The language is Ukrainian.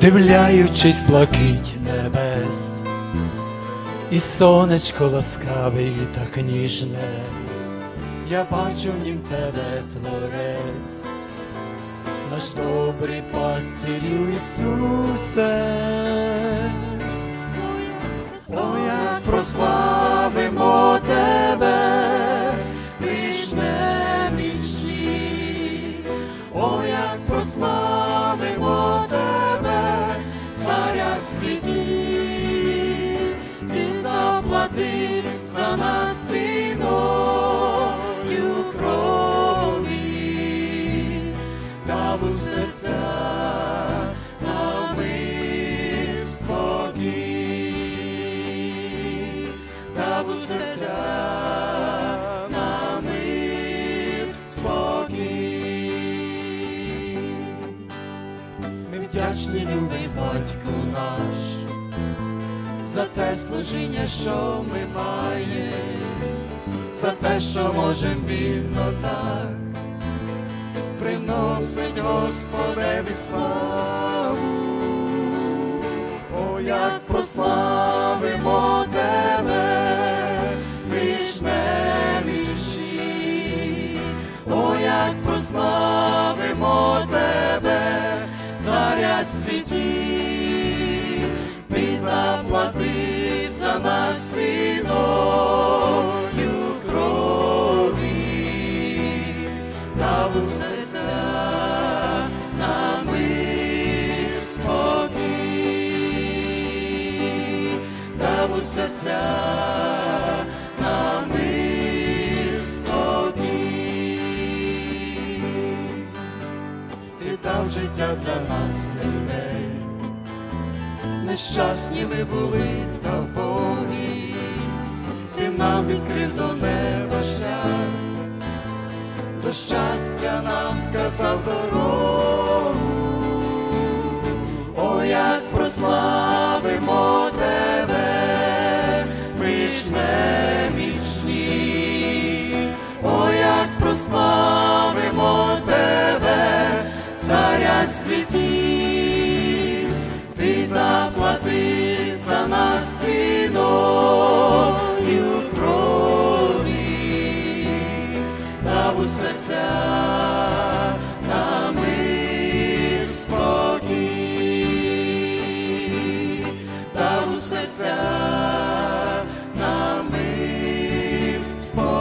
дивляючись блакить небес, і сонечко ласкаве і так ніжне, я бачу в нім тебе, творець, наш добрий пастирю Ісусе. О, як прославимо тебе, між немічні, о, як прославимо заплатив за нас ціною крові, дав у серця на мир спокій, дав у серця спокій. Ми вдячні любий батько наш за те служіння, що ми маємо, за те, що можем вільно так приносить Господеві славу. О, як прославимо тебе, між немічі, о, як прославимо тебе, царя світів, дав у серця на мир спокій, дав у серця на мир спокій. Ти дав життя для нас, людей, нещасні ми були, до щастя нам вказав дорогу. О, як прославимо тебе, ми ж немічні, о, як прославимо тебе, царя світів, ти заплатив за нас ціною на мир спокій, дав у серця на мир спокій.